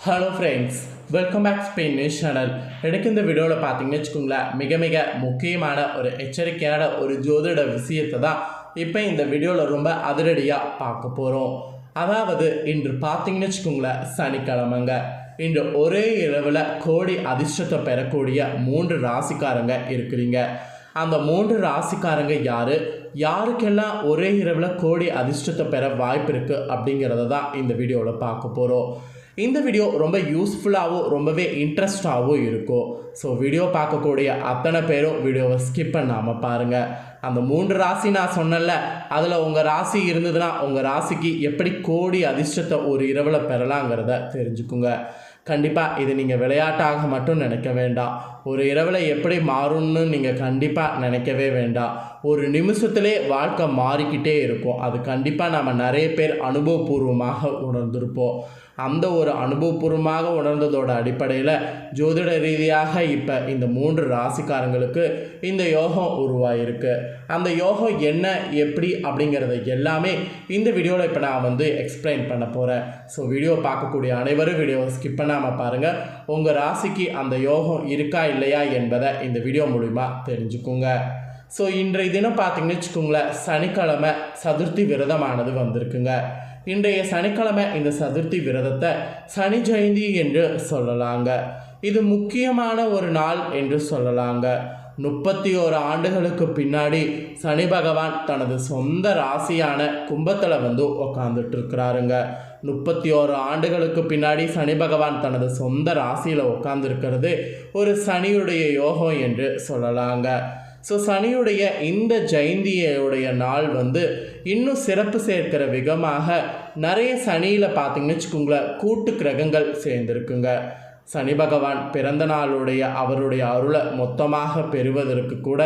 Hello friends welcome back Spain news channel எனக்கு இந்த வீடியோவில் பார்த்தீங்கன்னு வச்சுக்கோங்களேன் மிக மிக முக்கியமான ஒரு எச்சரிக்கையான ஒரு ஜோதிட விஷயத்தை தான் இப்போ இந்த வீடியோவில் ரொம்ப அதிரடியாக பார்க்க போகிறோம் அதாவது இன்று பார்த்தீங்கன்னு வச்சுக்கோங்களேன் சனிக்கிழமைங்க. இன்று ஒரே இரவில் கோடி அதிர்ஷ்டத்தை பெறக்கூடிய மூன்று ராசிக்காரங்க இருக்கிறீங்க. அந்த மூன்று ராசிக்காரங்க யார்? யாருக்கெல்லாம் ஒரே இரவில் கோடி அதிர்ஷ்டத்தை பெற வாய்ப்பு இருக்குது அப்படிங்கிறத தான் இந்த வீடியோவில் பார்க்க போகிறோம் இந்த வீடியோ ரொம்ப யூஸ்ஃபுல்லாகவும் ரொம்பவே இன்ட்ரெஸ்டாகவும் இருக்கும். ஸோ வீடியோ பார்க்கக்கூடிய அத்தனை பேரும் வீடியோவை ஸ்கிப் பண்ணாமல் பாருங்கள் அந்த மூன்று ராசி நான் சொன்னேன்ல அதில் உங்கள் ராசி இருந்ததுன்னா உங்கள் ராசிக்கு எப்படி கோடி அதிர்ஷ்டத்தை ஒரு இரவில் பெறலாங்கிறத தெரிஞ்சுக்குங்க. கண்டிப்பாக இது நீங்கள் விளையாட்டாக மட்டும் நினைக்க வேண்டாம். ஒரு இரவில் எப்படி மாறும்னு நீங்கள் கண்டிப்பாக நினைக்கவே வேண்டாம். ஒரு நிமிஷத்துலே வாழ்க்கை மாறிக்கிட்டே இருக்கும். அது கண்டிப்பாக நம்ம நிறைய பேர் அனுபவபூர்வமாக உணர்ந்திருப்போம். அந்த ஒரு அனுபவபூர்வமாக உணர்ந்ததோட அடிப்படையில் ஜோதிட ரீதியாக இப்போ இந்த மூன்று ராசிக்காரங்களுக்கு இந்த யோகம் உருவாயிருக்கு. அந்த யோகம் என்ன எப்படி அப்படிங்கிறத எல்லாமே இந்த வீடியோவில் இப்போ நான் வந்து எக்ஸ்பிளைன் பண்ண போகிறேன் ஸோ வீடியோ பார்க்கக்கூடிய அனைவரும் வீடியோவை ஸ்கிப் பண்ணாமல் பாருங்கள் உங்கள் ராசிக்கு அந்த யோகம் இருக்கா இல்லையா என்பதை இந்த வீடியோ மூலிமா தெரிஞ்சுக்குங்க. ஸோ இன்றைய தினம் பார்த்தீங்கன்னு வச்சுக்கோங்களேன் சனிக்கிழமை சதுர்த்தி விரதமானது வந்திருக்குங்க. இன்றைய சனிக்கிழமை இந்த சதுர்த்தி விரதத்தை சனி ஜெயந்தி என்று சொல்லலாங்க. இது முக்கியமான ஒரு நாள் என்று சொல்லலாங்க. முப்பத்தி ஓரு ஆண்டுகளுக்கு பின்னாடி சனி பகவான் தனது சொந்த ராசியான கும்பத்தில் வந்து உக்காந்துட்டு இருக்கிறாருங்க முப்பத்தி ஓரு ஆண்டுகளுக்கு பின்னாடி சனி பகவான் தனது சொந்த ராசியில் உட்காந்துருக்கிறது ஒரு சனியுடைய யோகம் என்று சொல்லலாங்க. ஸோ சனியுடைய இந்த ஜெயந்தியுடைய நாள் வந்து இன்னும் சிறப்பு சேர்க்கிற விதமாக நிறைய சனியில் பார்த்தீங்கன்னு வச்சுக்கோங்களேன் கூட்டு கிரகங்கள் சேர்ந்துருக்குங்க. சனி பகவான் பிறந்த நாளுடைய அவருடைய அருளை மொத்தமாக பெறுவதற்கு கூட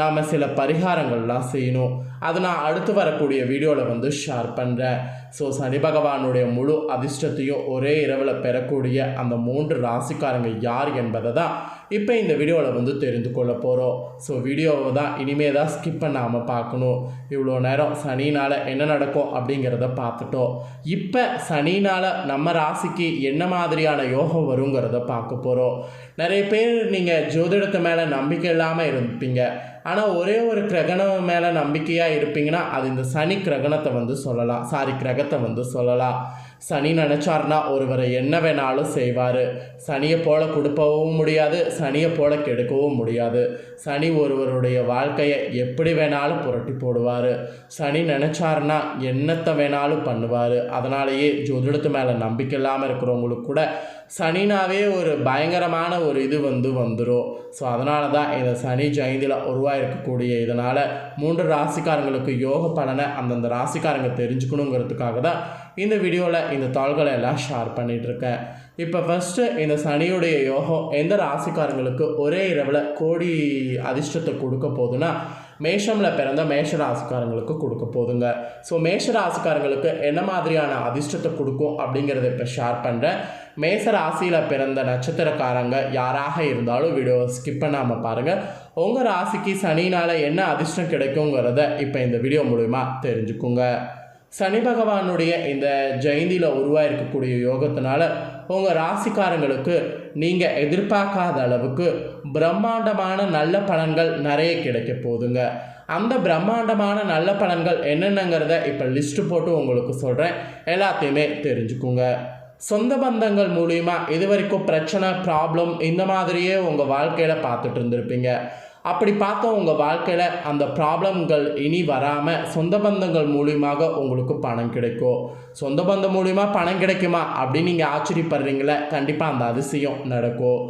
நாம் சில பரிகாரங்கள்லாம் செய்யணும். அதை நான் அடுத்து வரக்கூடிய வீடியோவில் வந்து ஷேர் பண்ணுறேன் ஸோ சனி பகவானுடைய முழு அதிர்ஷ்டத்தையும் ஒரே இரவில் பெறக்கூடிய அந்த மூன்று ராசிக்காரங்க யார் என்பதை தான் இப்போ இந்த வீடியோவில் வந்து தெரிந்து கொள்ள போகிறோம் ஸோ வீடியோவை தான் இனிமே தான் ஸ்கிப் பண்ணாமல் பார்க்கணும். இவ்வளோ நேரம் சனினால் என்ன நடக்கும் அப்படிங்கிறத பார்த்துட்டோம். இப்போ சனினால் நம்ம ராசிக்கு என்ன மாதிரியான யோகம் வருங்கிறத பார்க்க போகிறோம் நிறைய பேர் நீங்கள் ஜோதிடத்து மேலே நம்பிக்கை இல்லாமல் இருப்பீங்க. ஆனால் ஒரே ஒரு கிரகணம் மேலே நம்பிக்கையாக இருப்பீங்கன்னா அது இந்த சனி கிரகணத்தை வந்து சொல்லலாம். சாரி கிரகத்தை வந்து சொல்லலாம். சனி நினச்சார்னா ஒருவரை என்ன வேணாலும் செய்வார். சனியை போல கொடுக்கவும் முடியாது சனியை போல கெடுக்கவும் முடியாது. சனி ஒருவருடைய வாழ்க்கையை எப்படி வேணாலும் புரட்டி போடுவார். சனி நினச்சார்னா என்னத்தை வேணாலும் பண்ணுவார். அதனாலேயே ஜோதிடத்து மேலே நம்பிக்கை இல்லாமல் இருக்கிறவங்களுக்கு கூட சனினாவே ஒரு பயங்கரமான ஒரு இது வந்து வந்துடும் ஸோ அதனால தான் இந்த சனி ஜெயந்தியில் உருவாயிருக்கக்கூடிய இதனால் மூன்று ராசிக்காரங்களுக்கு யோக பலனை அந்தந்த ராசிக்காரங்க தெரிஞ்சுக்கணுங்கிறதுக்காக தான் இந்த வீடியோவில் இந்த தாள்களை எல்லாம் ஷேர் பண்ணிகிட்ருக்கேன் இப்போ ஃபஸ்ட்டு இந்த சனியுடைய யோகம் எந்த ராசிக்காரங்களுக்கு ஒரே இரவில் கோடி அதிர்ஷ்டத்தை கொடுக்க போகுதுன்னா மேஷமில் பிறந்த மேஷ ராசிக்காரங்களுக்கு கொடுக்க போதுங்க. ஸோ மேஷ ராசிக்காரங்களுக்கு என்ன மாதிரியான அதிர்ஷ்டத்தை கொடுக்கும் அப்படிங்கிறத இப்போ ஷேர் பண்ணுறேன் மேச ராசியில் பிறந்த நட்சத்திரக்காரங்க யாராக இருந்தாலும் வீடியோவை ஸ்கிப் பண்ணாமல் பாருங்கள் உங்கள் ராசிக்கு சனினால் என்ன அதிர்ஷ்டம் கிடைக்குங்கிறத இப்போ இந்த வீடியோ மூலிமா தெரிஞ்சுக்குங்க. சனி பகவானுடைய இந்த ஜெயந்தியில் உருவாயிருக்கக்கூடிய யோகத்தினால உங்கள் ராசிக்காரங்களுக்கு நீங்கள் எதிர்பார்க்காத அளவுக்கு பிரம்மாண்டமான நல்ல பலன்கள் நிறைய கிடைக்க போதுங்க அந்த பிரம்மாண்டமான நல்ல பலன்கள் என்னென்னங்கிறத இப்போ லிஸ்ட்டு போட்டு உங்களுக்கு சொல்கிறேன் எல்லாத்தையுமே தெரிஞ்சுக்குங்க. சொந்த பந்தங்கள் மூலிமா இது வரைக்கும் பிரச்சனை ப்ராப்ளம் இந்த மாதிரியே உங்கள் வாழ்க்கையில் பார்த்துட்டு இருந்திருப்பீங்க. அப்படி பார்த்த உங்கள் வாழ்க்கையில் அந்த ப்ராப்ளம்கள் இனி வராமல் சொந்த பந்தங்கள் மூலியமாக உங்களுக்கு பணம் கிடைக்கும். சொந்த பந்தம் மூலிமா பணம் கிடைக்குமா அப்படின்னு நீங்கள் ஆச்சரியப்படுறீங்களே கண்டிப்பாக அந்த அதிசயம் நடக்கும்.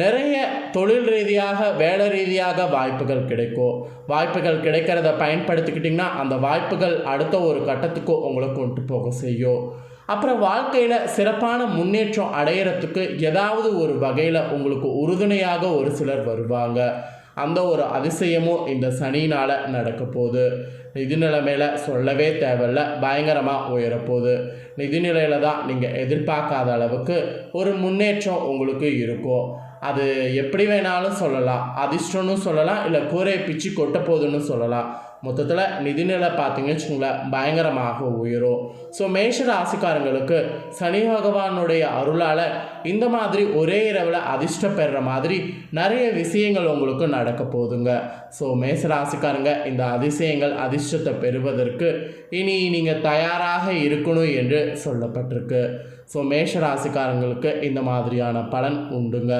நிறைய தொழில் ரீதியாக வேலை ரீதியாக வாய்ப்புகள் கிடைக்கும். வாய்ப்புகள் கிடைக்கிறத பயன்படுத்திக்கிட்டிங்கன்னா அந்த வாய்ப்புகள் அடுத்த ஒரு கட்டத்துக்கு உங்களை கொண்டு போக செய்யும். அப்புறம் வாழ்க்கையில் சிறப்பான முன்னேற்றம் அடையிறதுக்கு ஏதாவது ஒரு வகையில் உங்களுக்கு உறுதுணையாக ஒரு சிலர் வருவாங்க. அந்த ஒரு அதிசயமும் இந்த சனினால் நடக்க போகுது நிதி நிலைமையில் சொல்லவே தேவையில்ல பயங்கரமாக உயரப்போகுது. நிதிநிலையில் தான் நீங்கள் எதிர்பார்க்காத அளவுக்கு ஒரு முன்னேற்றம் உங்களுக்கு இருக்கும் அது எப்படி வேணாலும் சொல்லலாம். அதிர்ஷ்டம்னு சொல்லலாம் இல்லை கூரை பிச்சு கொட்ட போகுதுன்னு சொல்லலாம். மொத்தத்தில் நிதிநிலை பார்த்தீங்கன்னு வச்சுக்கோங்களேன் பயங்கரமாக உயரும். ஸோ மேஷ ராசிக்காரங்களுக்கு சனி பகவானுடைய அருளால் இந்த மாதிரி ஒரே இரவில் அதிர்ஷ்டம் பெறுற மாதிரி நிறைய விஷயங்கள் உங்களுக்கு நடக்க போகுதுங்க. ஸோ மேஷ ராசிக்காரங்க இந்த அதிசயங்கள் அதிர்ஷ்டத்தை பெறுவதற்கு இனி நீங்கள் தயாராக இருக்கணும் என்று சொல்லப்பட்டிருக்கு. ஸோ மேஷ ராசிக்காரங்களுக்கு இந்த மாதிரியான பலன் உண்டுங்க.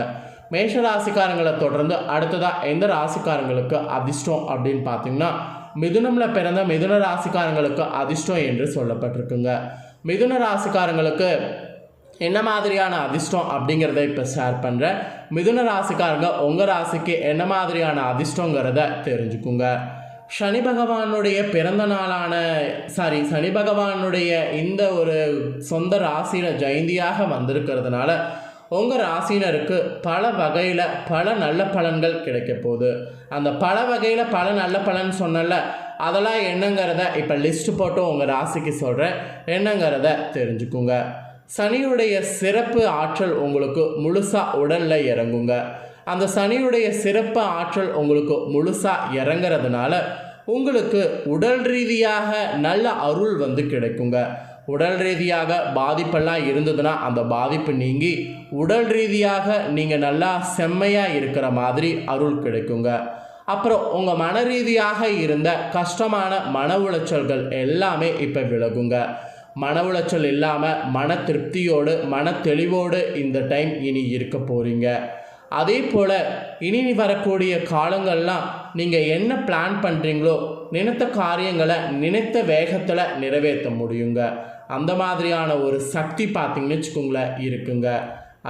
மேஷ ராசிக்காரங்களை தொடர்ந்து அடுத்ததாக எந்த ராசிக்காரங்களுக்கு அதிர்ஷ்டம் அப்படின்னு பார்த்தீங்கன்னா மிதுனமில் பிறந்த மிதுன ராசிக்காரங்களுக்கு அதிர்ஷ்டம் என்று சொல்லப்பட்டிருக்குங்க. மிதுன ராசிக்காரங்களுக்கு என்ன மாதிரியான அதிர்ஷ்டம் அப்படிங்கிறத இப்போ ஷேர் பண்ணுறேன் மிதுன ராசிக்காரங்க உங்கள் ராசிக்கு என்ன மாதிரியான அதிர்ஷ்டங்கிறத தெரிஞ்சுக்குங்க. சனி பகவானுடைய பிறந்த நாளான சாரி சனி பகவானுடைய இந்த ஒரு சொந்த ராசியில் ஜெயந்தியாக வந்திருக்கிறதுனால உங்கள் ராசினருக்கு பல வகையில் பல நல்ல பலன்கள் கிடைக்க போகுது. அந்த பல வகையில் பல நல்ல பலன் சொன்னல அதெல்லாம் என்னங்கிறத இப்போ லிஸ்ட்டு போட்டு உங்கள் ராசிக்கு சொல்கிறேன் என்னங்கிறத தெரிஞ்சுக்குங்க. சனியுடைய சிறப்பு ஆற்றல் உங்களுக்கு முழுசாக உடலில் இறங்குங்க. அந்த சனியுடைய சிறப்பு ஆற்றல் உங்களுக்கு முழுசாக இறங்குறதுனால உங்களுக்கு உடல் ரீதியாக நல்ல அருள் வந்து கிடைக்குங்க. உடல் ரீதியாக பாதிப்பெல்லாம் இருந்ததுன்னா அந்த பாதிப்பு நீங்கி உடல் ரீதியாக நீங்கள் நல்லா செம்மையாக இருக்கிற மாதிரி அருள் கிடைக்குங்க. அப்புறம் உங்கள் மன ரீதியாக இருந்த கஷ்டமான மன உளைச்சல்கள் எல்லாமே இப்போ விலகுங்க. மன உளைச்சல் இல்லாமல் மன திருப்தியோடு மன தெளிவோடு இந்த டைம் இனி இருக்க போகிறீங்க அதே போல் இனி வரக்கூடிய காலங்கள்லாம் நீங்கள் என்ன பிளான் பண்ணுறீங்களோ நினைத்த காரியங்களை நினைத்த வேகத்தில் நிறைவேற்ற முடியுங்க. அந்த மாதிரியான ஒரு சக்தி பார்த்திங்கன்னு வச்சுக்கோங்களேன் இருக்குங்க.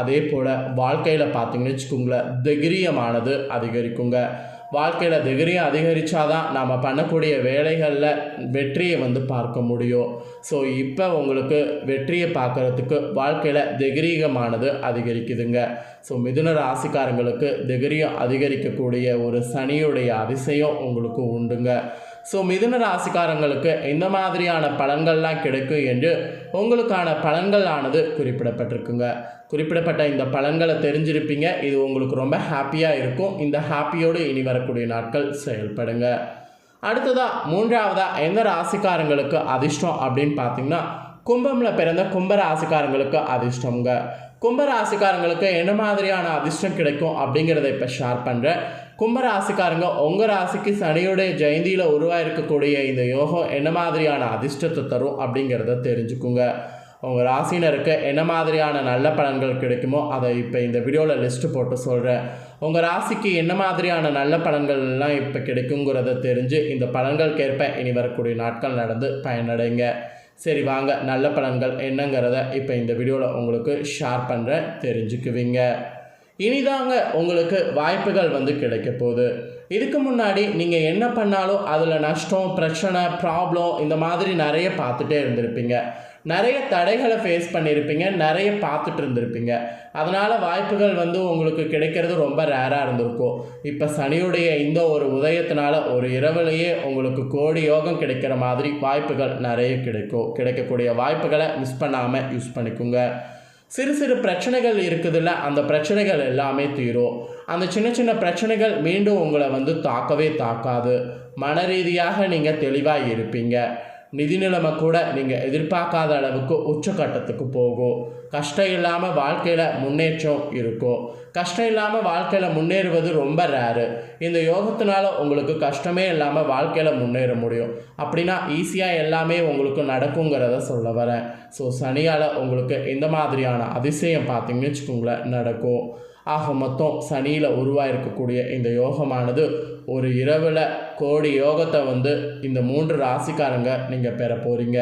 அதே போல் வாழ்க்கையில் பார்த்திங்கன்னு வச்சுக்கோங்களேன் தைரியமானது அதிகரிக்குங்க. வாழ்க்கையில் தைரியம் அதிகரித்தாதான் நாம் பண்ணக்கூடிய வேலைகளில் வெற்றியை வந்து பார்க்க முடியும். ஸோ இப்போ உங்களுக்கு வெற்றியை பார்க்குறதுக்கு வாழ்க்கையில் தைரியமானது அதிகரிக்குதுங்க. ஸோ மிதுன ராசிக்காரங்களுக்கு தைரியம் அதிகரிக்கக்கூடிய ஒரு சனியுடைய அதிசயம் உங்களுக்கு உண்டுங்க. ஸோ மிதுன ராசிக்காரங்களுக்கு இந்த மாதிரியான பலன்கள்லாம் கிடைக்கும் என்று உங்களுக்கான பலன்கள் ஆனது குறிப்பிடப்பட்டிருக்குங்க. குறிப்பிடப்பட்ட இந்த பலன்களை தெரிஞ்சிருப்பீங்க. இது உங்களுக்கு ரொம்ப ஹாப்பியாக இருக்கும். இந்த ஹாப்பியோடு இனி வரக்கூடிய நாட்கள் செயல்படுங்க. அடுத்ததாக மூன்றாவதாக எந்த ராசிக்காரங்களுக்கு அதிர்ஷ்டம் அப்படின்னு பார்த்தீங்கன்னா கும்பமில் பிறந்த கும்ப ராசிக்காரங்களுக்கு அதிர்ஷ்டங்க கும்ப ராசிக்காரங்களுக்கு என்ன மாதிரியான அதிர்ஷ்டம் கிடைக்கும் அப்படிங்கிறத இப்போ ஷேர் பண்ணுறேன் கும்பராசிக்காரங்க உங்கள் ராசிக்கு சனியுடைய ஜெயந்தியில் உருவாயிருக்கக்கூடிய இந்த யோகம் என்ன மாதிரியான அதிர்ஷ்டத்தை தரும் அப்படிங்கிறத தெரிஞ்சுக்குங்க. உங்கள் ராசினருக்கு என்ன மாதிரியான நல்ல பலன்கள் கிடைக்குமோ அதை இப்போ இந்த வீடியோவில் லிஸ்ட்டு போட்டு சொல்கிறேன் உங்கள் ராசிக்கு என்ன மாதிரியான நல்ல பலன்கள்லாம் இப்போ கிடைக்குங்கிறத தெரிஞ்சு இந்த பலன்களுக்கேற்ப இனி வரக்கூடிய நாட்கள் நடந்து பயனடைங்க. சரி வாங்க. நல்ல பலன்கள் என்னங்கிறத இப்போ இந்த வீடியோவில் உங்களுக்கு ஷேர் பண்ணுறேன் தெரிஞ்சுக்குவீங்க. இனிதாங்க உங்களுக்கு வாய்ப்புகள் வந்து கிடைக்க போகுது. இதுக்கு முன்னாடி நீங்கள் என்ன பண்ணாலும் அதில் நஷ்டம் பிரச்சனை ப்ராப்ளம் இந்த மாதிரி நிறைய பார்த்துட்டே இருந்திருப்பீங்க. நிறைய தடைகளை ஃபேஸ் பண்ணியிருப்பீங்க நிறைய பார்த்துட்டு இருந்திருப்பீங்க. அதனால் வாய்ப்புகள் வந்து உங்களுக்கு கிடைக்கிறது ரொம்ப ரேராக இருந்திருக்கும். இப்போ சனியுடைய இந்த ஒரு உதயத்தினால ஒரு இரவுலேயே உங்களுக்கு கோடி யோகம் கிடைக்கிற மாதிரி வாய்ப்புகள் நிறைய கிடைக்கும். கிடைக்கக்கூடிய வாய்ப்புகளை மிஸ் பண்ணாமல் யூஸ் பண்ணிக்கோங்க. சிறு சிறு பிரச்சனைகள் இருக்குதுல்ல அந்த பிரச்சனைகள் எல்லாமே தீரும். அந்த சின்ன சின்ன பிரச்சனைகள் மீண்டும் உங்களை வந்து தாக்கவே தாக்காது. மன ரீதியாக நீங்கள் தெளிவாக இருப்பீங்க. நிதி நிலைமை கூட நீங்கள் எதிர்பார்க்காத அளவுக்கு உச்சக்கட்டத்துக்கு போகும். கஷ்டம் இல்லாமல் வாழ்க்கையில் முன்னேற்றம் இருக்கும் கஷ்டம் இல்லாமல் வாழ்க்கையில் முன்னேறுவது ரொம்ப ரேரு இந்த யோகத்தினால உங்களுக்கு கஷ்டமே இல்லாமல் வாழ்க்கையில் முன்னேற முடியும். அப்படின்னா ஈஸியாக எல்லாமே உங்களுக்கு நடக்குங்கிறத சொல்ல வரேன். ஸோ சனியால் உங்களுக்கு இந்த மாதிரியான அதிசயம் பார்த்தீங்கன்னு வச்சுக்கோங்களேன் நடக்கும். ஆக மொத்தம் சனியில் உருவாயிருக்கக்கூடிய இந்த யோகமானது ஒரு இரவில் கோடி யோகத்தை வந்து இந்த மூன்று ராசிக்காரங்க நீங்கள் பெற போகிறீங்க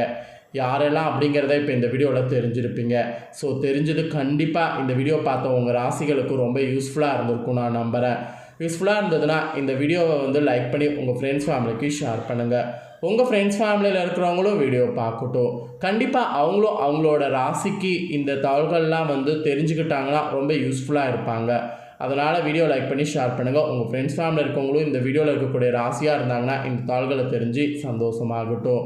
யாரெல்லாம் அப்படிங்கிறத இப்போ இந்த வீடியோவில் தெரிஞ்சிருப்பீங்க. ஸோ தெரிஞ்சது கண்டிப்பாக இந்த வீடியோ பார்த்த உங்கள் ராசிகளுக்கு ரொம்ப யூஸ்ஃபுல்லாக இருந்திருக்கும் நான் நம்புகிறேன் யூஸ்ஃபுல்லாக இருந்ததுன்னா இந்த வீடியோவை வந்து லைக் பண்ணி உங்கள் ஃப்ரெண்ட்ஸ் ஃபேமிலிக்கு ஷேர் பண்ணுங்கள் உங்கள் ஃப்ரெண்ட்ஸ் ஃபேமிலியில் இருக்கிறவங்களும் வீடியோ பார்க்கட்டும். கண்டிப்பாக அவங்களும் அவங்களோட ராசிக்கு இந்த தகவல்கள்லாம் வந்து தெரிஞ்சுக்கிட்டாங்கன்னா ரொம்ப யூஸ்ஃபுல்லாக இருப்பாங்க. அதனால் வீடியோ லைக் பண்ணி ஷேர் பண்ணுங்கள் உங்கள் ஃப்ரெண்ட்ஸ் ஃபேமிலியில் இருக்கவங்களும் இந்த வீடியோவில் இருக்கக்கூடிய ராசியாக இருந்தாங்கன்னா இந்த தாள்களை தெரிஞ்சு சந்தோஷமாகட்டும்.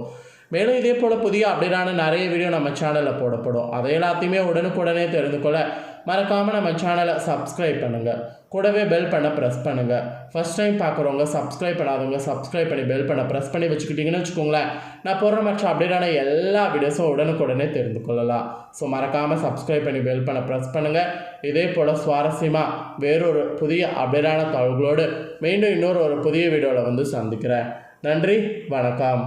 மேலும் இதே போல் புதிய அப்டேட்டான நிறைய வீடியோ நம்ம சேனலில் போடப்படும். அதை எல்லாத்தையுமே உடனுக்குடனே தெரிந்து கொள்ள மறக்காமல் நம்ம சேனலை சப்ஸ்கிரைப் பண்ணுங்கள் கூடவே பெல் பண்ண ப்ரெஸ் பண்ணுங்கள் ஃபஸ்ட் டைம் பார்க்குறவங்க சப்ஸ்கிரைப் பண்ணாதவங்க சப்ஸ்கிரைப் பண்ணி பெல் பண்ண ப்ரெஸ் பண்ணி வச்சுக்கிட்டிங்கன்னு வச்சுக்கோங்களேன் நான் போடுற மற்ற அப்டேட்டான எல்லா வீடியோஸும் உடனுக்குடனே தெரிந்து கொள்ளலாம். ஸோ மறக்காமல் சப்ஸ்கிரைப் பண்ணி பெல் பண்ண ப்ரெஸ் பண்ணுங்கள் இதே போல் சுவாரஸ்யமாக வேறொரு புதிய அப்டேட்டான தகவல்களோடு மீண்டும் இன்னொரு ஒரு புதிய வீடியோவில் வந்து சந்திக்கிறேன். நன்றி வணக்கம்.